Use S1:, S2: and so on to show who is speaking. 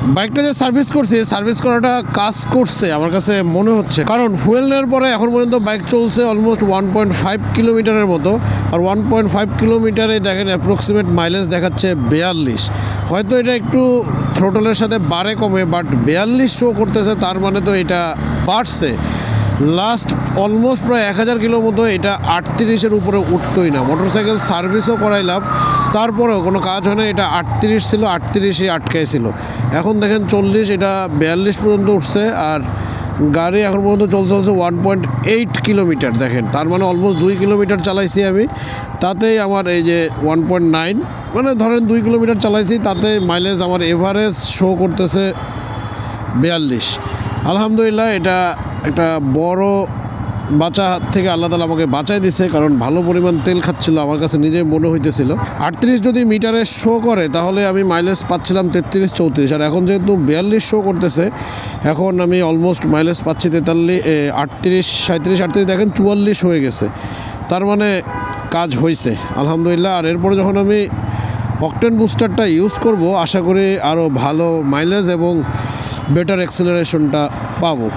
S1: বাইকটা যে সার্ভিস করছি, সার্ভিস করাটা কাজ করছে, আমার কাছে মনে হচ্ছে। কারণ ফুয়েল নেওয়ার পরে এখন পর্যন্ত বাইক চলছে অলমোস্ট ওয়ান পয়েন্ট ফাইভ কিলোমিটারের মতো। আর ওয়ান পয়েন্ট ফাইভ কিলোমিটারে দেখেন অ্যাপ্রক্সিমেট মাইলেজ দেখাচ্ছে বেয়াল্লিশ। হয়তো এটা একটু থ্রোটলের সাথে বাড়ে কমে বাট বেয়াল্লিশ শো করতেছে, তার মানে তো এটা বাড়ছে। লাস্ট অলমোস্ট প্রায় এক হাজার কিলোর মতো এটা আটত্রিশের উপরে উঠতোই না। মোটরসাইকেল সার্ভিসও করাইলাম তারপরেও কোনো কাজ হয় না, এটা আটত্রিশ ছিল, আটত্রিশে আটকাইছিল এখন দেখেন চল্লিশ, এটা বিয়াল্লিশ পর্যন্ত উঠছে আর গাড়ি এখন পর্যন্ত চলছে চলছে ওয়ান পয়েন্ট এইট কিলোমিটার দেখেন। তার মানে অলমোস্ট দুই কিলোমিটার চালাইছি আমি। তাতেই আমার এই যে ওয়ান পয়েন্ট নাইন মানে ধরেন দুই কিলোমিটার চালাইছি, তাতে মাইলেজ আমার এভারেজ শো করতেছে বিয়াল্লিশ। আলহামদুলিল্লাহ এটা একটা বড় বাঁচা থেকে আল্লাহ তালা আমাকে বাঁচাই দিছে, কারণ ভালো পরিমাণ তেল খাচ্ছিল, আমার কাছে নিজে মনে হইতেছিল। আটত্রিশ যদি মিটারে শো করে, তাহলে আমি মাইলেজ পাচ্ছিলাম তেত্রিশ, চৌত্রিশ। আর এখন যেহেতু বিয়াল্লিশ শো করতেছে, এখন আমি অলমোস্ট মাইলেজ পাচ্ছি তেতাল্লিশ আটত্রিশ সাঁত্রিশ আটত্রিশ, দেখেন চুয়াল্লিশ হয়ে গেছে। তার মানে কাজ হয়েছে আলহামদুলিল্লাহ। আর এরপরে যখন আমি অকটেন বুস্টারটা ইউজ করব, আশা করি আরও ভালো মাইলেজ এবং বেটার অ্যাক্সেলারেশনটা পাবো।